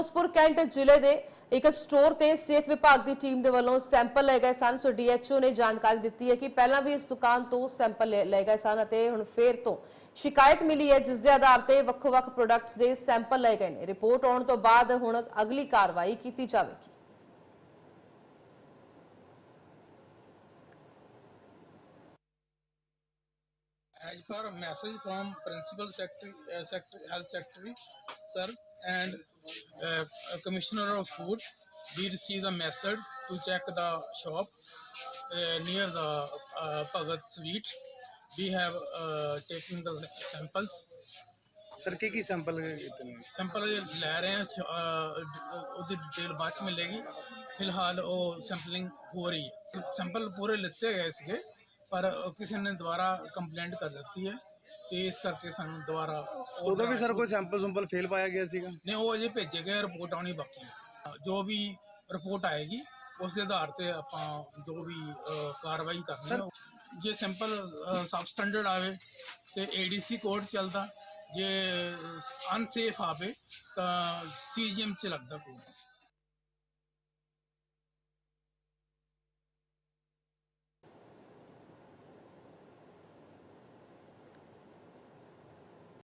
Firozpur cantt ਜ਼ਿਲ੍ਹੇ ਦੇ ਇੱਕ ਸਟੋਰ ਤੇ ਸਿਹਤ ਵਿਭਾਗ ਦੀ ਟੀਮ ਦੇ ਵੱਲੋਂ ਸੈਂਪਲ ਲਏ ਗਏ ਸਨ। ਸੋ ਡੀਐਚਓ ਨੇ ਜਾਣਕਾਰੀ ਦਿੱਤੀ ਹੈ ਕਿ ਪਹਿਲਾਂ ਵੀ ਇਸ ਦੁਕਾਨ ਤੋਂ ਸੈਂਪਲ ਲਏ ਗਏ ਸਨ ਅਤੇ ਹੁਣ ਫੇਰ ਤੋਂ ਸ਼ਿਕਾਇਤ ਮਿਲੀ ਹੈ, ਜਿਸ ਦੇ ਆਧਾਰ ਤੇ ਵੱਖ-ਵੱਖ ਪ੍ਰੋਡਕਟਸ ਦੇ ਸੈਂਪਲ ਲਏ ਗਏ ਨੇ। ਰਿਪੋਰਟ ਆਉਣ ਤੋਂ ਬਾਅਦ ਹੁਣ ਅਗਲੀ ਕਾਰਵਾਈ ਕੀਤੀ ਜਾਵੇਗੀ। as per message from principal secretary, uh, secretary health secretary sir and uh, commissioner of food we received a message to check the shop uh, near the uh, sweet we have uh, taken the samples sir के की sample कितने sample ले रहे हैं उसकी detail बाद में मिलेगी फ़िलहाल वो सैंपलिंग हो रही है सैंपल पूरे लेते गए इसके ਪੂਰੇ ਕਿਸੇ ਨੇ ਦੁਬਾਰਾ ਕੰਪਲੇਂਟ ਕਰ ਦਿੱਤੀ ਹੈ ਤੇ ਇਸ ਕਰਕੇ ਸਾਨੂੰ ਦੁਬਾਰਾ ਉਦੋਂ ਵੀ ਸਰ ਕੋਈ ਸੈਂਪਲ ਸੰਪਲ ਫੇਲ ਪਾਇਆ ਗਿਆ ਸੀਗਾ? ਨਹੀਂ ਉਹ ਅਜੇ ਭੇਜੇ ਗਏ ਰਿਪੋਰਟ ਆਉਣੀ ਬਾਕੀ ਹੈ। ਜੋ ਵੀ ਰਿਪੋਰਟ ਆਏਗੀ ਉਸ ਦੇ ਆਧਾਰ ਤੇ ਆਪਾਂ ਜੋ ਵੀ ਅਹ, ਕਾਰਵਾਈ ਕਰਨੀ ਹੈ। ਉਹ- ਜੇ ਸਿੰਪਲ ਸਬ ਸਟੈਂਡਰਡ ਆਵੇ ਤੇ ਏਡੀਸੀ ਕੋਡ ਚੱਲਦਾ ਜੇ ਅਨਸੇਫ ਆਵੇ ਤਾਂ ਸੀਜੀਐਮ ਚ ਲੱਗਦਾ ਕੋਡ